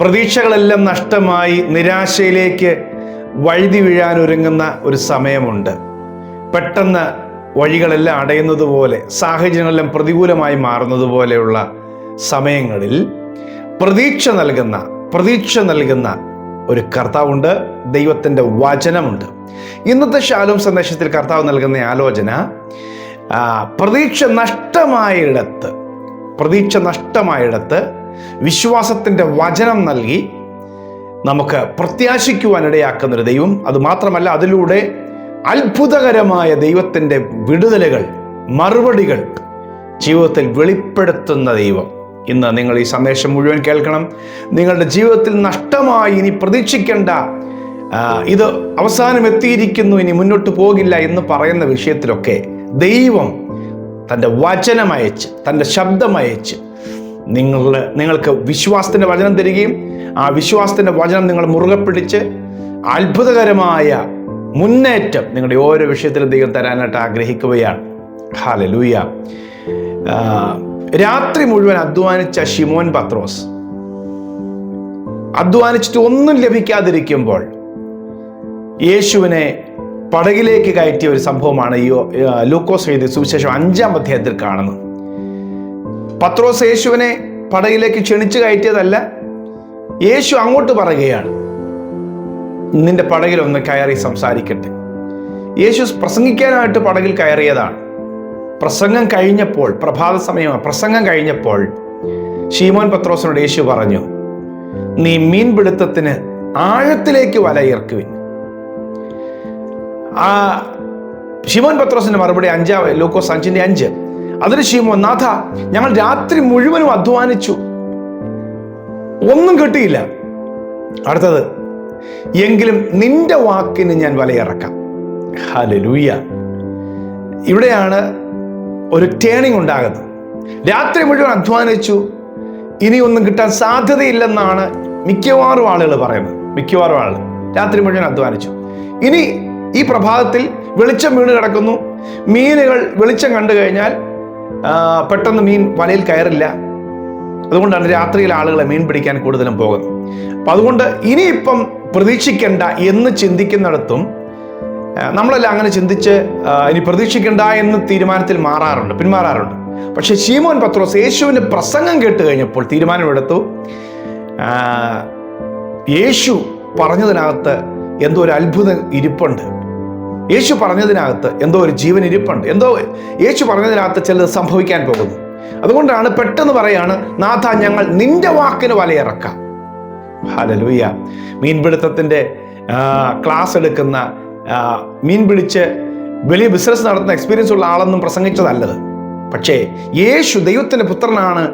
പ്രതീക്ഷകളെല്ലാം നഷ്ടമായി നിരാശയിലേക്ക് വഴുതി വീഴാൻ ഒരുങ്ങുന്ന ഒരു സമയമുണ്ട്. പെട്ടെന്ന് വഴികളെല്ലാം അടയുന്നത് പോലെ സാഹചര്യങ്ങളെല്ലാം പ്രതികൂലമായി മാറുന്നത് പോലെയുള്ള സമയങ്ങളിൽ പ്രതീക്ഷ നൽകുന്ന പ്രതീക്ഷ നൽകുന്ന ഒരു കർത്താവുണ്ട് ദൈവത്തിന്റെ വചനമുണ്ട്. ഇന്നത്തെ ശാലോം സന്ദേശത്തിൽ കർത്താവ് നൽകുന്ന ആലോചന പ്രതീക്ഷ നഷ്ടമായിടത്ത് പ്രതീക്ഷ നഷ്ടമായിടത്ത് വിശ്വാസത്തിന്റെ വചനം നൽകി നമുക്ക് പ്രത്യാശിക്കുവാനിടയാക്കുന്നൊരു ദൈവം. അതുമാത്രമല്ല അതിലൂടെ അത്ഭുതകരമായ ദൈവത്തിന്റെ വിടുതലുകൾ മറുപടികൾ ജീവിതത്തിൽ വെളിപ്പെടുത്തുന്ന ദൈവം. ഇന്ന് നിങ്ങൾ ഈ സന്ദേശം മുഴുവൻ കേൾക്കണം. നിങ്ങളുടെ ജീവിതത്തിൽ നഷ്ടമായി ഇനി പ്രതീക്ഷിക്കേണ്ട ഇത് അവസാനം എത്തിയിരിക്കുന്നു ഇനി മുന്നോട്ട് പോകില്ല എന്ന് പറയുന്ന വിഷയത്തിലൊക്കെ ദൈവം തന്റെ വചനമയച്ച് തന്റെ ശബ്ദം നിങ്ങൾ നിങ്ങൾക്ക് വിശ്വാസത്തിന്റെ വചനം തരികയും ആ വിശ്വാസത്തിന്റെ വചനം നിങ്ങൾ മുറുകെ പിടിച്ച് അത്ഭുതകരമായ മുന്നേറ്റം നിങ്ങളുടെ ഓരോ വിഷയത്തിലും ദൈവം തരാനായിട്ട് ആഗ്രഹിക്കുകയാണ്. ഹാല ലൂയ രാത്രി മുഴുവൻ അധ്വാനിച്ച ഷിമോൻ പത്രോസ് അധ്വാനിച്ചിട്ട് ഒന്നും ലഭിക്കാതിരിക്കുമ്പോൾ യേശുവിനെ പടകിലേക്ക് കയറ്റിയ ഒരു സംഭവമാണ് ഈ ലൂക്കോസ് എഴുതിയ സുവിശേഷം അഞ്ചാം അധ്യായത്തിൽ കാണുന്നത്. പത്രോസ് യേശുവിനെ പടയിലേക്ക് ക്ഷണിച്ചു കയറ്റിയതല്ല യേശു അങ്ങോട്ട് പറയുകയാണ് നിന്റെ പടയിൽ ഒന്ന് കയറി സംസാരിക്കട്ടെ. യേശു പ്രസംഗിക്കാനായിട്ട് പടകിൽ കയറിയതാണ്. പ്രസംഗം കഴിഞ്ഞപ്പോൾ പ്രഭാത സമയം പ്രസംഗം കഴിഞ്ഞപ്പോൾ ഷീമോൻ പത്രോസിനോട് യേശു പറഞ്ഞു നീ മീൻപിടുത്തത്തിന് ആഴത്തിലേക്ക് വലയിറക്കുവിൻ ആ ഷിമോൻ പത്രോസിന്റെ മറുപടി അഞ്ചാം ലൂക്കോസ് അഞ്ചിന്റെ അഞ്ച്. അതിന് ഷിമോൻ നാഥ ഞങ്ങൾ രാത്രി മുഴുവനും അധ്വാനിച്ചു. ഒന്നും കിട്ടിയില്ല. അടുത്തത് എങ്കിലും നിന്റെ വാക്കിന് ഞാൻ വലയിറക്കാം. ഹലലൂയ ഇവിടെയാണ് ഒരു ടേണിംഗ് ഉണ്ടാകുന്നത്. രാത്രി മുഴുവൻ അധ്വാനിച്ചു ഇനി ഒന്നും കിട്ടാൻ സാധ്യതയില്ലെന്നാണ് മിക്കവാറും ആളുകൾ പറയുന്നത്. മിക്കവാറും ആളുകൾ രാത്രി മുഴുവൻ അധ്വാനിച്ചു. ഇനി ഈ പ്രഭാതത്തിൽ വെളിച്ചം വീണ് കിടക്കുന്നു. മീനുകൾ വെളിച്ചം കണ്ടു കഴിഞ്ഞാൽ പെട്ടെന്ന് മീൻ വലയിൽ കയറില്ല. അതുകൊണ്ടാണ് രാത്രിയിൽ ആളുകളെ മീൻ പിടിക്കാൻ കൂടുതലും പോകുന്നത്. അപ്പം അതുകൊണ്ട് ഇനിയിപ്പം പ്രതീക്ഷിക്കേണ്ട എന്ന് ചിന്തിക്കുന്നിടത്തും നമ്മളല്ല അങ്ങനെ ചിന്തിച്ച് ഇനി പ്രതീക്ഷിക്കേണ്ട എന്ന് തീരുമാനത്തിൽ മാറാറുണ്ട് പിന്മാറാറുണ്ട്. പക്ഷെ ശീമോൻ പത്രോസ് യേശുവിന്റെ പ്രസംഗം കേട്ട് കഴിഞ്ഞപ്പോൾ തീരുമാനമെടുത്തു. യേശു പറഞ്ഞതിനകത്ത് എന്തോ ഒരു അത്ഭുതം ഇരിപ്പുണ്ട്. യേശു പറഞ്ഞതിനകത്ത് എന്തോ ഒരു ജീവൻ ഇരിപ്പുണ്ട്. എന്തോ യേശു പറഞ്ഞതിനകത്ത് ചിലത് സംഭവിക്കാൻ പോകുന്നു. അതുകൊണ്ടാണ് പെട്ടെന്ന് പറയാണ് നാഥ ഞങ്ങൾ നിന്റെ വാക്കിന് വലയിറക്കാം. ഹലലൂയ മീൻപിടുത്തത്തിന്റെ ക്ലാസ് എടുക്കുന്ന മീൻ പിടിച്ച് വലിയ ബിസിനസ് നടത്തുന്ന എക്സ്പീരിയൻസ് ഉള്ള ആളൊന്നും പ്രസംഗിച്ചതല്ലത്. പക്ഷേ യേശു ദൈവത്തിന്റെ പുത്രനാണ്.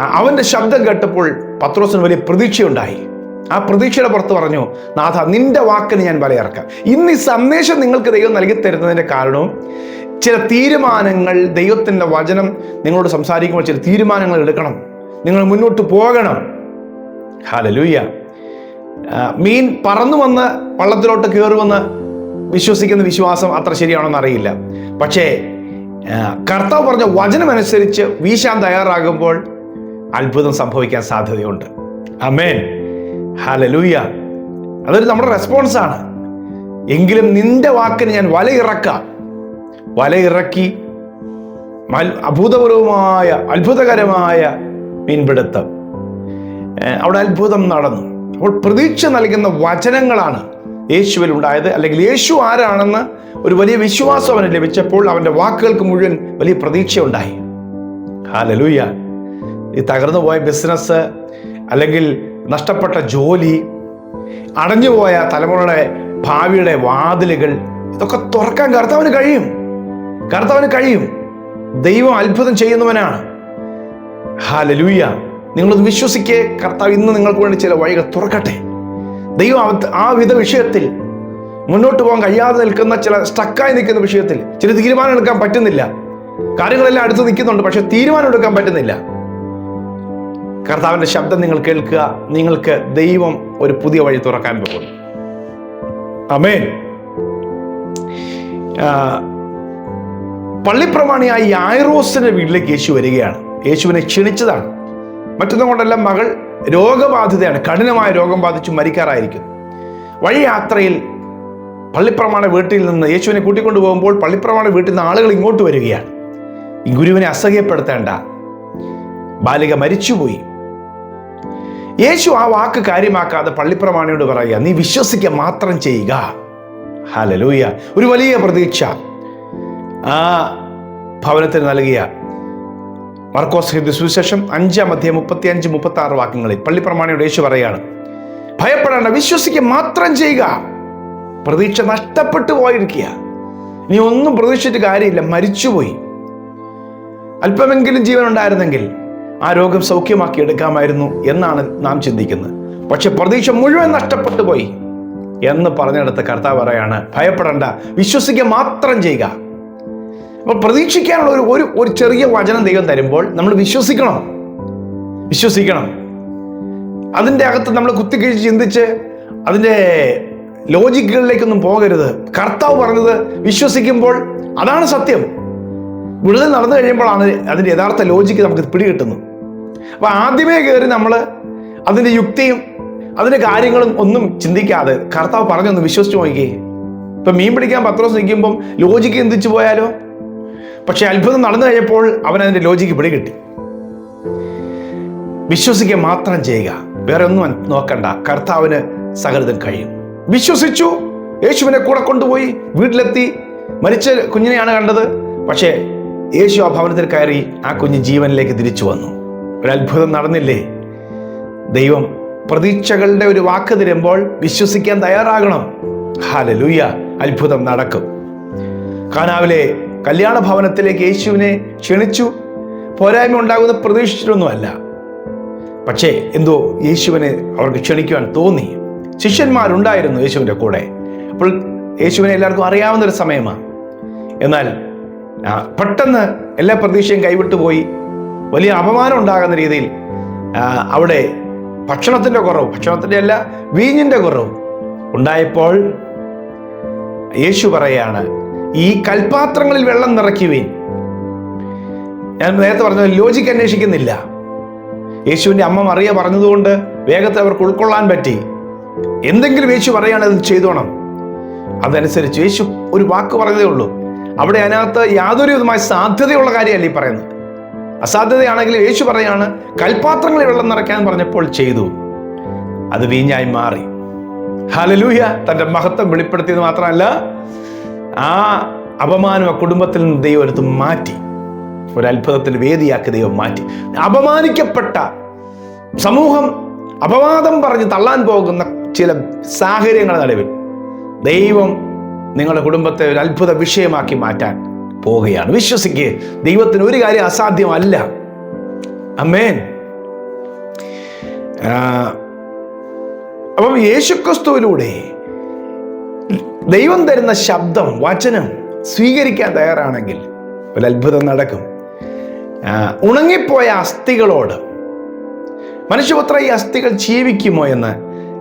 അവന്റെ ശബ്ദം കേട്ടപ്പോൾ പത്രോസിന് വലിയ പ്രതീക്ഷയുണ്ടായി. ആ പ്രതീക്ഷയുടെ പുറത്ത് പറഞ്ഞു നാഥ നിന്റെ വാക്കിന് ഞാൻ വലയിറക്കാം. ഇന്ന് ഈ സന്ദേശം നിങ്ങൾക്ക് ദൈവം നൽകി തരുന്നതിന്റെ കാരണവും ചില തീരുമാനങ്ങൾ ദൈവത്തിന്റെ വചനം നിങ്ങളോട് സംസാരിക്കുമ്പോൾ ചില തീരുമാനങ്ങൾ എടുക്കണം. നിങ്ങൾ മുന്നോട്ട് പോകണം. ഹാലലൂയ്യ മീൻ പറന്നു വന്ന് വള്ളത്തിലോട്ട് കയറുമെന്ന് വിശ്വസിക്കുന്ന വിശ്വാസം അത്ര ശരിയാണെന്ന് അറിയില്ല. പക്ഷേ കർത്താവ് പറഞ്ഞ വചനമനുസരിച്ച് വീശാൻ തയ്യാറാകുമ്പോൾ അത്ഭുതം സംഭവിക്കാൻ സാധ്യതയുണ്ട്. അമേൻ ഹാലലൂയ്യ അതൊരു നമ്മുടെ റെസ്പോൺസാണ് എങ്കിലും നിന്റെ വാക്കിന് ഞാൻ വല ഇറക്കാം. വല ഇറക്കി അഭൂതപൂർവമായ അത്ഭുതകരമായ മീൻപിടുത്തം. അവിടെ അത്ഭുതം നടന്നു. അപ്പോൾ പ്രതീക്ഷ നൽകുന്ന വചനങ്ങളാണ് യേശുവിൽ ഉണ്ടായത്. അല്ലെങ്കിൽ യേശു ആരാണെന്ന് ഒരു വലിയ വിശ്വാസം അവന് ലഭിച്ചപ്പോൾ അവന്റെ വാക്കുകൾക്ക് മുഴുവൻ വലിയ പ്രതീക്ഷ ഉണ്ടായി ഹാലലൂയ. ഈ തകർന്നു പോയ ബിസിനസ് അല്ലെങ്കിൽ നഷ്ടപ്പെട്ട ജോലി അടഞ്ഞുപോയ തലമുറയുടെ ഭാവിയുടെ വാതിലുകൾ ഇതൊക്കെ തുറക്കാൻ കർത്താവിന് കഴിയും. കർത്താവിന് കഴിയും. ദൈവം അത്ഭുതം ചെയ്യുന്നവനാണ്. ഹാലലൂയ നിങ്ങളത് വിശ്വസിക്കേ കർത്താവ് ഇന്ന് നിങ്ങൾക്ക് വേണ്ടി ചില വഴികൾ തുറക്കട്ടെ. ദൈവം ആ വിധ വിഷയത്തിൽ മുന്നോട്ട് പോകാൻ കഴിയാതെ നിൽക്കുന്ന ചില സ്റ്റക്കായി നിൽക്കുന്ന വിഷയത്തിൽ ചില തീരുമാനം എടുക്കാൻ പറ്റുന്നില്ല. കാര്യങ്ങളെല്ലാം അടുത്ത് നിൽക്കുന്നുണ്ട് പക്ഷെ തീരുമാനം എടുക്കാൻ പറ്റുന്നില്ല. കർത്താവിന്റെ ശബ്ദം നിങ്ങൾ കേൾക്കുക. നിങ്ങൾക്ക് ദൈവം ഒരു പുതിയ വഴി തുറക്കാൻ പോകുന്നു. അമേ പള്ളിപ്രമാണിയായ യായറോസിന്റെ വീട്ടിലേക്ക് യേശു വരികയാണ്. യേശുവിനെ ക്ഷണിച്ചതാണ്. മറ്റൊന്നും കൊണ്ടല്ല മകൾ രോഗബാധിതയാണ്. കഠിനമായ രോഗം ബാധിച്ച് മരിക്കാറായിരിക്കുന്നു. വഴി യാത്രയിൽ പള്ളിപ്രമാണ വീട്ടിൽ നിന്ന് യേശുവിനെ കൂട്ടിക്കൊണ്ടു പോകുമ്പോൾ പള്ളിപ്രമാണ വീട്ടിൽ നിന്ന് ആളുകൾ ഇങ്ങോട്ട് വരികയാണ്. ഈ ഗുരുവിനെ അസഹ്യപ്പെടുത്തേണ്ട. ബാലിക മരിച്ചുപോയി. യേശു ആ വാക്ക് കാര്യമാക്കാതെ പള്ളിപ്രമാണിയോട് പറയുക നീ വിശ്വസിക്കുക മാത്രം ചെയ്യുക. ഹലലൂയ ഒരു വലിയ പ്രതീക്ഷ. ആ ഭവനത്തിന് നൽകിയ മർക്കോസ് ഹിന്ദു സുവിശേഷം അഞ്ചാം അധ്യായം മുപ്പത്തി അഞ്ച് മുപ്പത്തി ആറ് വാക്യങ്ങളിൽ പള്ളിപ്രമാണിയോട് യേശു പറയാണ് ഭയപ്പെടേണ്ട വിശ്വസിക്കുക മാത്രം ചെയ്യുക. പ്രതീക്ഷ നഷ്ടപ്പെട്ടു പോയിരിക്കുക. നീ ഒന്നും പ്രതീക്ഷിച്ചിട്ട് കാര്യമില്ല മരിച്ചുപോയി. അല്പമെങ്കിലും ജീവൻ ഉണ്ടായിരുന്നെങ്കിൽ ആ രോഗം സൗഖ്യമാക്കി എടുക്കാമായിരുന്നു എന്നാണ് നാം ചിന്തിക്കുന്നത്. പക്ഷെ പ്രതീക്ഷ മുഴുവൻ നഷ്ടപ്പെട്ടു പോയി. എന്ന് പറഞ്ഞെടുത്ത കർത്താവ് പറയാണ് ഭയപ്പെടേണ്ട വിശ്വസിക്കുക മാത്രം ചെയ്യുക. അപ്പോൾ പ്രതീക്ഷിക്കാനുള്ള ഒരു ഒരു ഒരു ചെറിയ വചനം ദൈവം തരുമ്പോൾ നമ്മൾ വിശ്വസിക്കണം. വിശ്വസിക്കണം. അതിന്റെ അകത്ത് നമ്മൾ കുത്തിക്കിഴിച്ച് ചിന്തിച്ച് അതിന്റെ ലോജിക്കുകളിലേക്കൊന്നും പോകരുത്. കർത്താവ് പറഞ്ഞത് വിശ്വസിക്കുമ്പോൾ അതാണ് സത്യം. വിടുതൽ നടന്നു കഴിയുമ്പോഴാണ് അതിന്റെ യഥാർത്ഥ ലോജിക്ക് നമുക്ക് പിടികിട്ടുന്നത്. അപ്പോൾ ആദ്യമേ കയറി നമ്മൾ അതിന്റെ യുക്തിയും അതിന്റെ കാര്യങ്ങളും ഒന്നും ചിന്തിക്കാതെ കർത്താവ് പറഞ്ഞൊന്ന് വിശ്വസിച്ച് നോക്കിയേ. ഇപ്പം മീൻ പിടിക്കാൻ പത്രോസ് നിൽക്കുമ്പം ലോജിക്ക് ചിന്തിച്ചു പോയാലോ? പക്ഷെ അത്ഭുതം നടന്നു കഴിഞ്ഞപ്പോൾ അവൻ അതിന്റെ ലോജിക്ക് പിടികിട്ടി. വിശ്വസിക്കുക മാത്രം ചെയ്യുക. വേറെ ഒന്നും നോക്കണ്ട. കർത്താവിന് സകലതും കഴിയും. വിശ്വസിച്ചു. യേശുവിനെ കൂടെ കൊണ്ടുപോയി വീട്ടിലെത്തി. മരിച്ച കുഞ്ഞിനെയാണ് കണ്ടത്. പക്ഷേ യേശു ആ ഭവനത്തിൽ കയറി ആ കുഞ്ഞ് ജീവനിലേക്ക് തിരിച്ചു വന്നു. ഒരു അത്ഭുതം നടന്നില്ലേ? ദൈവം പ്രതീക്ഷകളുടെ ഒരു വാക്ക് തരുമ്പോൾ വിശ്വസിക്കാൻ തയ്യാറാകണം. ഹാലലൂയ അത്ഭുതം നടക്കും. കാനാവിലെ കല്യാണ ഭവനത്തിലേക്ക് യേശുവിനെ ക്ഷണിച്ചു. പോരായ്മ ഉണ്ടാകുന്ന പ്രതീക്ഷിച്ചിട്ടൊന്നുമല്ല. പക്ഷേ എന്തോ യേശുവിനെ അവർക്ക് ക്ഷണിക്കുവാൻ തോന്നി. ശിഷ്യന്മാരുണ്ടായിരുന്നു യേശുവിന്റെ കൂടെ. അപ്പോൾ യേശുവിനെ എല്ലാവർക്കും അറിയാവുന്ന ഒരു സമയമാണ്. എന്നാൽ പെട്ടെന്ന് എല്ലാ പ്രതീക്ഷയും കൈവിട്ടു പോയി. വലിയ അപമാനം ഉണ്ടാകുന്ന രീതിയിൽ അവിടെ ഭക്ഷണത്തിന്റെ കുറവ് ഭക്ഷണത്തിന്റെ അല്ല വീഞ്ഞിന്റെ കുറവ് ഉണ്ടായപ്പോൾ യേശു പറയാണ് ഈ കൽപാത്രങ്ങളിൽ വെള്ളം നിറയ്ക്കുവീൻ. ഞാൻ നേരത്തെ പറഞ്ഞ ലോജിക്ക് അന്വേഷിക്കുന്നില്ല. യേശുവിന്റെ അമ്മ മറിയ പറഞ്ഞതുകൊണ്ട് വേഗത്തെ അവർക്ക് ഉൾക്കൊള്ളാൻ പറ്റി. എന്തെങ്കിലും യേശു പറയുകയാണെങ്കിൽ ചെയ്തോണം. അതനുസരിച്ച് യേശു ഒരു വാക്ക് പറഞ്ഞതേ ഉള്ളൂ. അവിടെ അതിനകത്ത് യാതൊരു വിധമായ സാധ്യതയുള്ള കാര്യമല്ല ഈ പറയുന്നത്. അസാധ്യതയാണെങ്കിൽ യേശു പറയാണ് കൽപാത്രങ്ങളിൽ വെള്ളം നിറയ്ക്കാൻ പറഞ്ഞപ്പോൾ ചെയ്തു. അത് വീഞ്ഞായി മാറി. ഹലലൂഹ്യ തന്റെ മഹത്വം വെളിപ്പെടുത്തിയത് മാത്രമല്ല ആ അപമാനം ആ കുടുംബത്തിൽ നിന്ന് ദൈവം എടുത്ത് മാറ്റി. ഒരു അത്ഭുതത്തിന് വേദിയാക്കി ദൈവം മാറ്റി. അപമാനിക്കപ്പെട്ട സമൂഹം അപവാദം പറഞ്ഞ് തള്ളാൻ പോകുന്ന ചില സാഹചര്യങ്ങളുടെ നടുവിൽ ദൈവം നിങ്ങളുടെ കുടുംബത്തെ ഒരു അത്ഭുത വിഷയമാക്കി മാറ്റാൻ പോവുകയാണ് വിശ്വസിക്കുക ദൈവത്തിന് ഒരു കാര്യം അസാധ്യമല്ല. അമ്മേൻ അപ്പം യേശുക്രിസ്തുവിലൂടെ ദൈവം തരുന്ന ശബ്ദം വചനം സ്വീകരിക്കാൻ തയ്യാറാണെങ്കിൽ ഒരു അത്ഭുതം നടക്കും. ഉണങ്ങിപ്പോയ അസ്ഥികളോട് മനുഷ്യപുത്ര ഈ അസ്ഥികൾ ജീവിക്കുമോ എന്ന്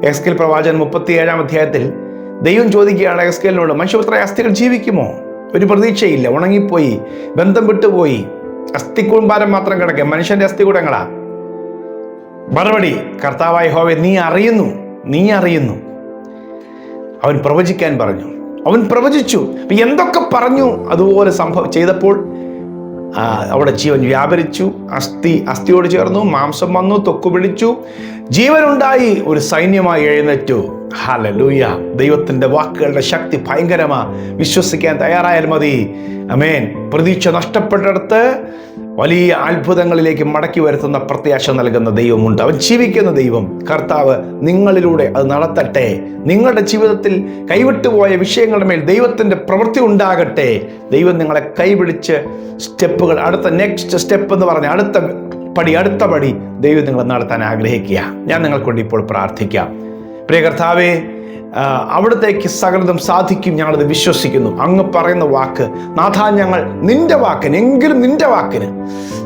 എസ്കേൽ പ്രവാചൻ മുപ്പത്തി ഏഴാം അധ്യായത്തിൽ ദൈവം ചോദിക്കുകയാണ് എസ്കേലിനോട് മനുഷ്യപുത്ര അസ്ഥികൾ ജീവിക്കുമോ? ഒരു പ്രതീക്ഷയില്ല. ഉണങ്ങിപ്പോയി. ബന്ധം വിട്ടുപോയി. അസ്ഥിക്കൂമ്പാരം മാത്രം കിടക്കുക മനുഷ്യന്റെ അസ്ഥികൂടങ്ങളാ മറുപടി കർത്താവായ ഹോവെ നീ അറിയുന്നു. നീ അറിയുന്നു. അവൻ പ്രവചിക്കാൻ പറഞ്ഞു. അവൻ പ്രവചിച്ചു. എന്തൊക്കെ പറഞ്ഞു? അതുപോലെ സംഭവം ചെയ്തപ്പോൾ അവിടെ ജീവൻ വ്യാപരിച്ചു. അസ്ഥി അസ്ഥിയോട് ചേർന്നു മാംസം വന്നു തൊക്കു പിടിച്ചു. ജീവനുണ്ടായി ഒരു സൈന്യമായി എഴുന്നേറ്റു. ഹലലൂയ ദൈവത്തിന്റെ വാക്കുകളുടെ ശക്തി ഭയങ്കരമാ. വിശ്വസിക്കാൻ തയ്യാറായാൽ മതി. അമേൻ പ്രതീക്ഷ നഷ്ടപ്പെട്ടിടത്ത് വലിയ അത്ഭുതങ്ങളിലേക്ക് മടക്കി വരുത്തുന്ന പ്രത്യാശ നൽകുന്ന ദൈവമുണ്ട്. അവൻ ജീവിക്കുന്ന ദൈവം. കർത്താവ് നിങ്ങളിലൂടെ അത് നടത്തട്ടെ. നിങ്ങളുടെ ജീവിതത്തിൽ കൈവിട്ടുപോയ വിഷയങ്ങളുടെ മേൽ ദൈവത്തിന്റെ പ്രവൃത്തി ഉണ്ടാകട്ടെ. ദൈവം നിങ്ങളെ കൈപിടിച്ച് സ്റ്റെപ്പുകൾ അടുത്ത നെക്സ്റ്റ് സ്റ്റെപ്പ് എന്ന് പറഞ്ഞ അടുത്ത പടി അടുത്ത പടി ദൈവം നിങ്ങളെ നടത്താൻ ആഗ്രഹിക്കുക. ഞാൻ നിങ്ങൾക്കൊണ്ട് ഇപ്പോൾ പ്രാർത്ഥിക്കാം. പ്രിയ കർത്താവേ അവിടത്തേക്ക് സകലതും സാധിക്കും ഞങ്ങളത് വിശ്വസിക്കുന്നു. അങ്ങ് പറയുന്ന വാക്ക് നാഥ ഞങ്ങൾ നിന്റെ വാക്കിന് എങ്കിലും നിന്റെ വാക്കിന്.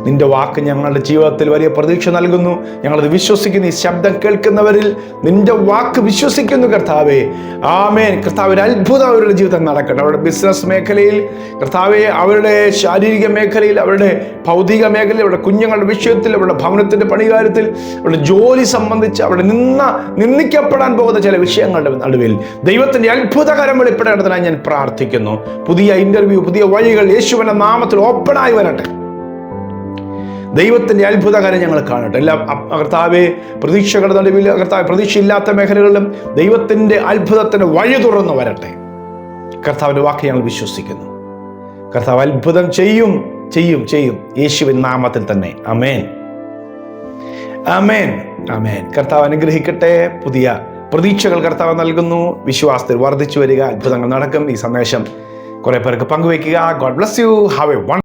നിന്റെ വാക്ക് ഞങ്ങളുടെ ജീവിതത്തിൽ വലിയ പ്രതീക്ഷ നൽകുന്നു. ഞങ്ങളത് വിശ്വസിക്കുന്നു ഈ ശബ്ദം കേൾക്കുന്നവരിൽ നിന്റെ വാക്ക് വിശ്വസിക്കുന്നു കർത്താവേ. ആമേൻ. കർത്താവ് ഒരു അത്ഭുതം അവരുടെ ജീവിതം നടക്കട്ടെ. അവരുടെ ബിസിനസ് മേഖലയിൽ കർത്താവെ അവരുടെ ശാരീരിക മേഖലയിൽ അവരുടെ ഭൗതിക മേഖലയിൽ അവരുടെ കുഞ്ഞുങ്ങളുടെ വിഷയത്തിൽ അവരുടെ ഭവനത്തിന്റെ പണികാര്യത്തിൽ അവരുടെ ജോലി സംബന്ധിച്ച് അവിടെ നിന്ന നിന്ദിക്കപ്പെടാൻ പോകുന്ന ചില വിഷയങ്ങളുടെ നടുവിൽ ദൈവത്തിന്റെ അത്ഭുതകരം വെളിപ്പെടേണ്ടതിനായി ഞാൻ പ്രാർത്ഥിക്കുന്നു. പുതിയ ഇന്റർവ്യൂ പുതിയ വഴികൾ യേശുവിന്റെ നാമത്തിൽ ഓപ്പണായി വരട്ടെ. ദൈവത്തിന്റെ അത്ഭുതകാരം ഞങ്ങൾ കാണട്ടെ. എല്ലാ അകർത്താവെ കർത്താവെ പ്രതീക്ഷകളുടെ നടുവിൽ കർത്താവ് പ്രതീക്ഷയില്ലാത്ത മേഖലകളിലും ദൈവത്തിന്റെ അത്ഭുതത്തിന് വഴി തുറന്നു വരട്ടെ. കർത്താവിന്റെ വാക്ക് ഞങ്ങൾ വിശ്വസിക്കുന്നു. കർത്താവ് അത്ഭുതം ചെയ്യും ചെയ്യും ചെയ്യും. യേശുവിൻ നാമത്തിൽ തന്നെ. അമേൻ അമേൻ അമേൻ കർത്താവ് അനുഗ്രഹിക്കട്ടെ. പുതിയ പ്രതീക്ഷകൾ കർത്താവ് നൽകുന്നു. വിശ്വാസത്തിൽ വർദ്ധിച്ചു വരിക. അത്ഭുതങ്ങൾ നടക്കും. ഈ സന്ദേശം കുറെ പേർക്ക് പങ്കുവയ്ക്കുക. God bless you have a one